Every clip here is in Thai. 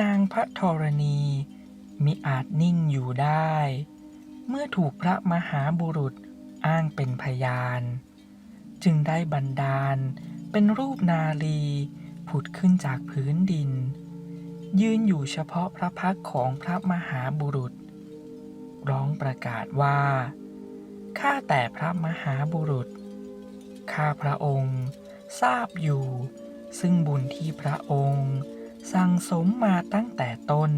นางพระธรณีมิอาจนิ่งอยู่ได้ เมื่อถูกพระมหาบุรุษอ้างเป็นพยาน จึงได้บันดาลเป็นรูปนาลีผุดขึ้นจากพื้นดิน ยืนอยู่เฉพาะพระพักของพระมหาบุรุษ ร้องประกาศว่าข้าแต่พระมหาบุรุษ ข้าพระองค์ทราบอยู่ ซึ่งบุญที่พระองค์ สั่งสมมาตั้งแต่ต้น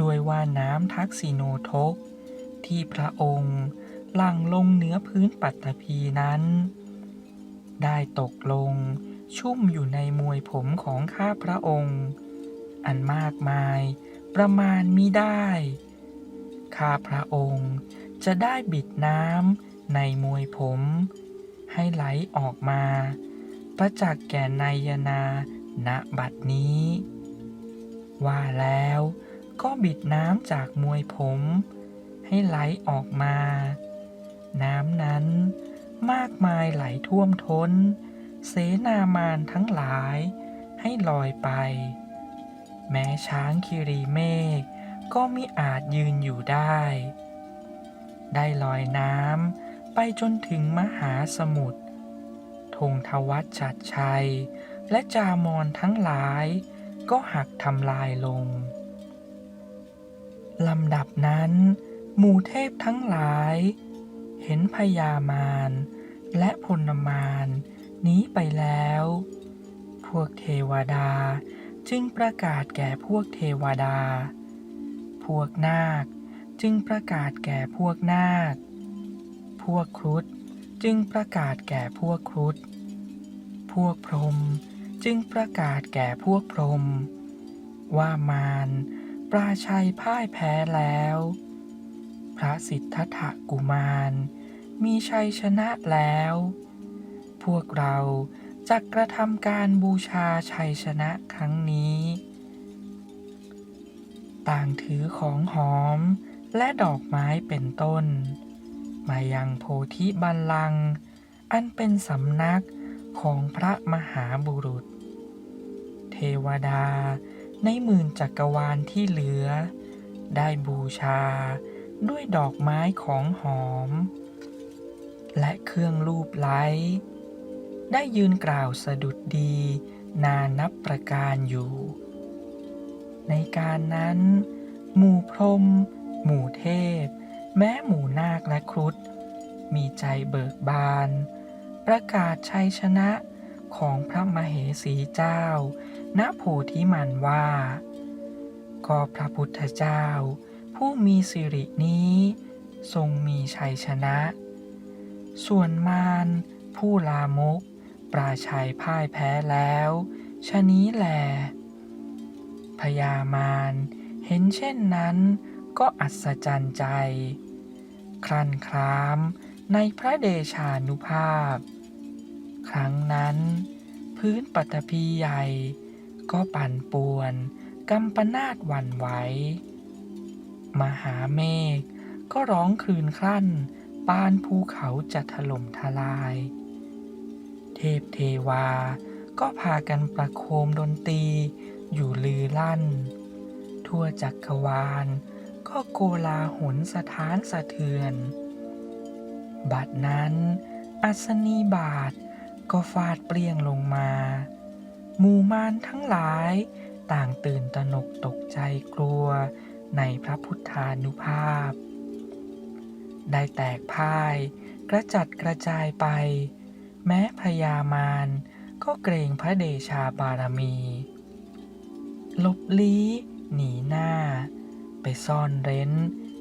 ด้วยว่าน้ำทักษิโนทก ที่พระองค์หลั่งลงเหนือพื้นปัตตภีนั้น ได้ตกลงชุ่มอยู่ในมวยผมของข้าพระองค์ อันมากมายประมาณมิได้ ข้าพระองค์จะได้บิดน้ำในมวยผม ให้ไหลออกมา ประจักษ์แก่นายนา ณบัดนี้ ว่าแล้วก็บิดน้ำจากมวยผม ให้ไหลออกมา น้ำนั้นมากมายไหลท่วมท้น เสนามานทั้งหลายให้ลอยไป แม้ช้างคิรีเมฆก็มิอาจยืนอยู่ได้ ได้ลอยน้ำไปจนถึงมหาสมุทรธงทวัตชัดชัย และจามอนทั้งหลายก็หักทำลายลง ลำดับนั้น หมู่เทพทั้งหลาย เห็นพญามารและพลมารหนีไปแล้ว พวกเทวดาจึงประกาศแก่พวกเทวดา พวกนาคจึงประกาศแก่พวกนาค พวกครุฑจึงประกาศแก่พวกครุฑ พวกพรหม จึงประกาศแก่พวกพรหมว่ามารปราชัยพ่ายแพ้แล้ว พระสิทธัตถกุมาร มีชัยชนะแล้ว พวกเราจะกระทำการบูชาชัยชนะครั้งนี้ ต่างถือของหอมและดอกไม้เป็นต้น มายังโพธิบัลลังก์อันเป็นสำนัก ของพระมหาบุรุษ เทวดาในหมื่นจักรวาลที่เหลือ ได้บูชาด้วยดอกไม้ของหอม และเครื่องรูปไล้ ได้ยืนกล่าวสะดุดดีนานับประการอยู่ ในการนั้น หมู่พรม หมู่เทพ แม้หมู่นาคและครุฑมีใจเบิกบาน ประกาศชัยชนะของพระมเหสีเจ้า ณโพธิมันว่า ก็พระพุทธเจ้า ผู้มีสิรินี้ ทรงมีชัยชนะ ส่วนมารผู้ลามก ปราชัยพ่ายแพ้แล้วชะนี้แล พญามารเห็นเช่นนั้นก็อัศจรรย์ใจครั่นครามในพระเดชานุภาพ ครั้งนั้น พื้นปัตภีใหญ่ ก็ปั่นป่วนกำปนาดหวันไหว มหาเมฆก็ร้องคลืนคลั่น ปานภูเขาจะถล่มทลาย เทพเทวาก็พากันประโคมดนตรีอยู่ลือลั่น ทั่วจักรวาล ก็โกลาหลสถานสะเทือน บัดนั้น อัศนีบาท ก็ฟาดเปรี้ยงลงมาหมู่มารทั้งหลายต่างตื่นตระหนกตกใจกลัวในพระพุทธานุภาพ ได้แตกพ่าย กระจัดกระจายไป แม้พญามารก็เกรงพระเดชาบารมี ลบลี้หนีหน้า ไปซ่อนเร้น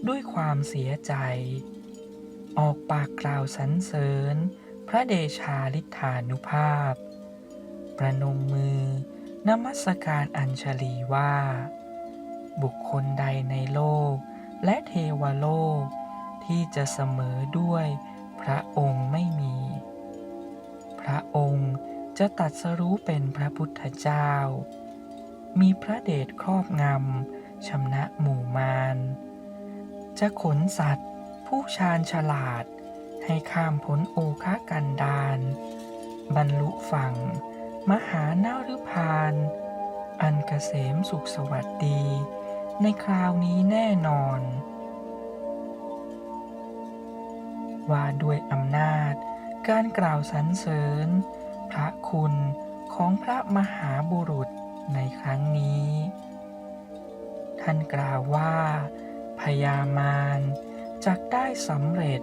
ด้วยความเสียใจ ออกปากกล่าวสรรเสริญ พระเดชาลิธานุภาพ ประนมมือนมัสการอัญชลีว่า บุคคลใดในโลกและเทวโลกที่จะเสมอด้วยพระองค์ไม่มี พระองค์จะตัดสรู้เป็นพระพุทธเจ้า มีพระเดชครอบงำชำนะหมู่มาร จะขนสัตว์ ผู้ชาญฉลาด ให้ข้ามพ้นโอคากันดานบรรลุฝั่ง มหานารุพาน อันเกษมสุขสวัสดี ในคราวนี้แน่นอน ว่าด้วยอำนาจ การกล่าวสรรเสริญ พระคุณของพระมหาบุรุษในครั้งนี้ ท่านกล่าวว่าพญามารจักได้สำเร็จ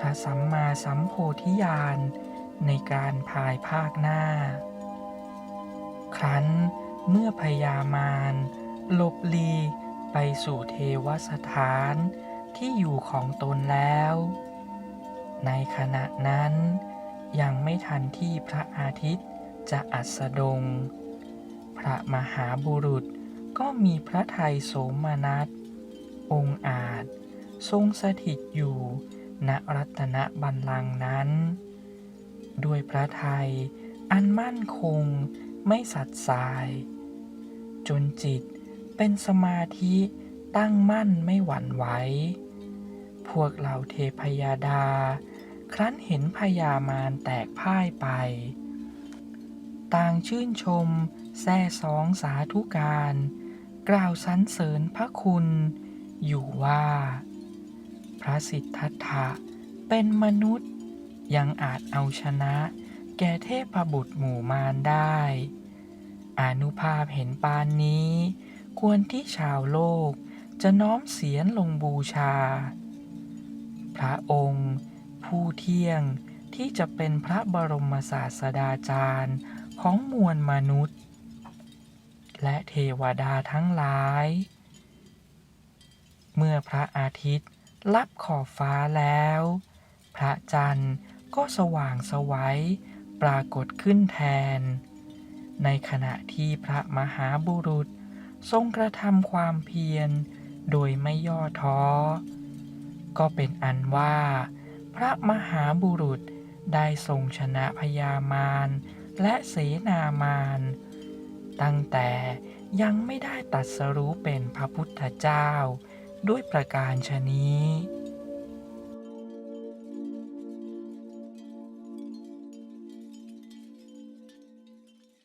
พระสัมมาสัมโพธิญาณในการภายภาคหน้า ครั้นเมื่อพญามารหลบลีไปสู่เทวสถานที่อยู่ของตนแล้ว ในขณะนั้นยังไม่ทันที่พระอาทิตย์จะอัสดง พระมหาบุรุษก็มีพระไทยโสมนัส องค์อาจทรงสถิตอยู่ ณรัตนบัลลังก์นั้น ด้วยพระไทยอันมั่นคงไม่สัดสาย จนจิตเป็นสมาธิตั้งมั่นไม่หวั่นไหว พวกเหล่าเทพยาดา ครั้นเห็นพญามารแตกพ่ายไป ต่างชื่นชมแซ่สองสาธุการ กล่าวสรรเสริญพระคุณอยู่ว่า พระสิทธัตถะเป็นมนุษย์ ยังอาจเอาชนะ แก่เทพบุตรหมู่มารได้ อนุภาพเห็นปานนี้ ควรที่ชาวโลกจะน้อมเสียนลงบูชา พระองค์ ผู้เที่ยงที่จะเป็นพระบรมศาสดาจารย์ของมวลมนุษย์ และเทวดาทั้งหลาย เมื่อพระอาทิตย์ ลับขอบฟ้าแล้ว พระจันทร์ก็สว่างสวัยปรากฏขึ้นแทน ในขณะที่พระมหาบุรุษทรงกระทำความเพียรโดยไม่ย่อท้อ ก็เป็นอันว่า พระมหาบุรุษได้ทรงชนะพญามารและเสนามารตั้งแต่ยังไม่ได้ตัดสรู้เป็นพระพุทธเจ้า ด้วยประการชนี้